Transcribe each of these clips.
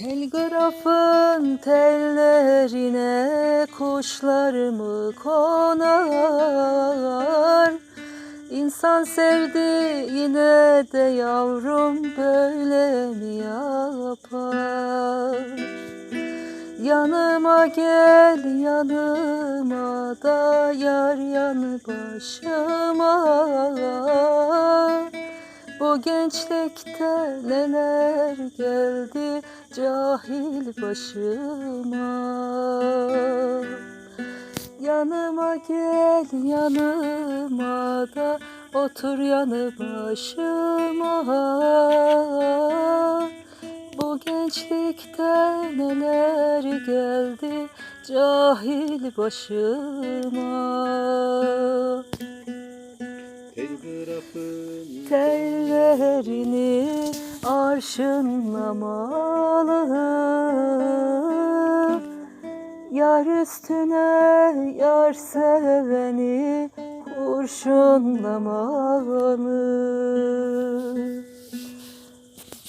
Telgrafın tellerine kuşlar mı konar? İnsan sevdi yine de yavrum böyle mi yapar? Yanıma gel yanıma da yar yanı başıma Bu gençlikte neler geldi cahil başıma. Yanıma gel yanıma da otur yanı başıma. Bu gençlikte neler geldi cahil başıma Tellerini arşınlamalı Yar üstüne yar seveni kurşunlamalı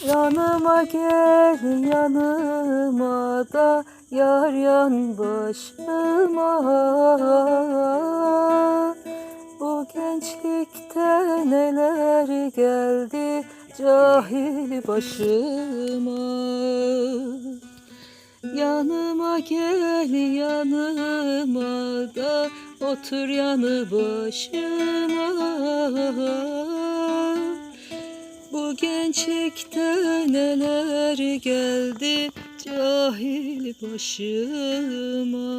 Yanıma gel yanıma da yar yan başıma neler geldi cahil başıma. Yanıma gel yanıma da otur yanı başıma. Bu gençlikte neler geldi cahil başıma